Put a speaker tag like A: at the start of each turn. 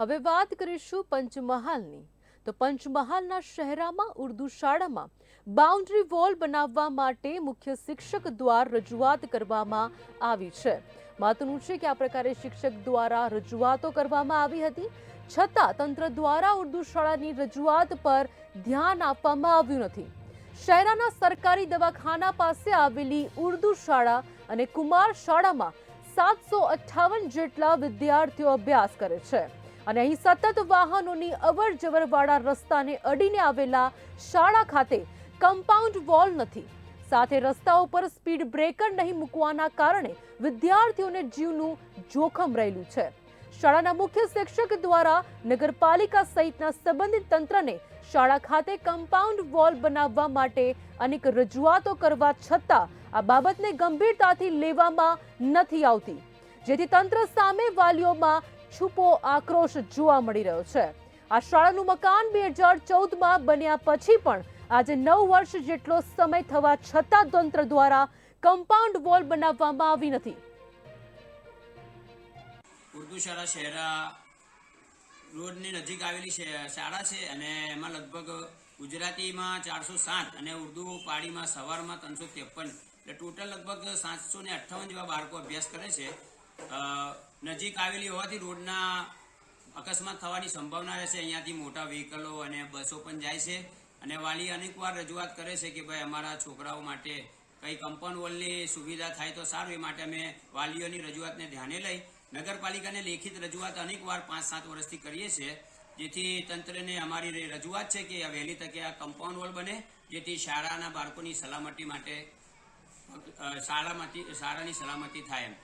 A: હવે વાત કરીશું પંચમહાલની. તો પંચમહાલના શહેરામાં, ઉર્દુ શાળામાં બાઉન્ડ્રી વોલ બનાવવા માટે મુખ્ય શિક્ષક દ્વારા રજૂઆત કરવામાં આવી છે. મહત્વનું છે કે આ પ્રકારે શિક્ષક દ્વારા રજૂઆતો કરવામાં આવી હતી. છતાં તંત્ર દ્વારા ઉર્દુ શાળાની રજૂઆત પર ધ્યાન આપવામાં આવ્યું નથી. શહેરાના સરકારી દવાખાના પાસે આવેલી ઉર્દુ શાળા અને કુમાર શાળામાં સાતસો અઠ્ઠાવન જેટલા વિદ્યાર્થીઓ અભ્યાસ કરે છે. અને અહીં સતત વાહનોની અવર જવરવાળા રસ્તાને અડીને આવેલા શાળા ખાતે કમ્પાઉન્ડ વોલ નથી. સાથે રસ્તા ઉપર સ્પીડ બ્રેકર નહીં મૂકવાના કારણે વિદ્યાર્થીઓને જીવનું જોખમ રહેલું છે. શાળાના મુખ્ય શિક્ષક દ્વારા નગરપાલિકા સહિતના સંબંધિત તંત્રને શાળા ખાતે કમ્પાઉન્ડ વોલ બનાવવા માટે અનેક રજૂઆતો કરવા છતાં આ બાબતને ગંભીરતાથી લેવામાં નથી આવતી. જેથી તંત્ર સામે વાલીઓમાં છુપો આક્રોશ જોવા મળી રહ્યો છે. આ શાળાનું મકાન બે હજાર ચૌદમાં બન્યા પછી પણ આજે નવ વર્ષ જેટલો સમય થવા છતાં તંત્ર દ્વારા કમ્પાઉન્ડ વોલ બનાવવામાં આવી નથી.
B: ઉર્દુ શાળા શહેરા રોડની નજીક આવેલી શાળા છે અને એમાં લગભગ ગુજરાતીમાં ચારસો સાત અને ઉર્દુ પાડીમાં સવારમાં ત્રણસો ત્રેપન. એટલે ટોટલ લગભગ સાતસો ને અઠ્ઠાવન જેવા બાળકો અભ્યાસ કરે છે. નજીક આવેલી હોવાથી રોડના અકસ્માત થવાની સંભાવના રહેશે. અહીંયાથી મોટા વ્હીકલો અને બસો પણ જાય છે. અને વાલી અનેકવાર રજૂઆત કરે છે કે ભાઈ, અમારા છોકરાઓ માટે કંઈ કમ્પાઉન્ડ વોલની સુવિધા થાય તો સારું. એ માટે અમે વાલીઓની રજૂઆતને ધ્યાને લઈ નગરપાલિકાને લેખિત રજૂઆત અનેકવાર પાંચ સાત વર્ષથી કરીએ છીએ જેથી તંત્રને અમારી રજૂઆત છે કે વહેલી તકે આ કમ્પાઉન્ડ વોલ બને, જેથી શાળાના બાળકોની સલામતી માટે શાળામાંથી, શાળાની સલામતી થાય એમ.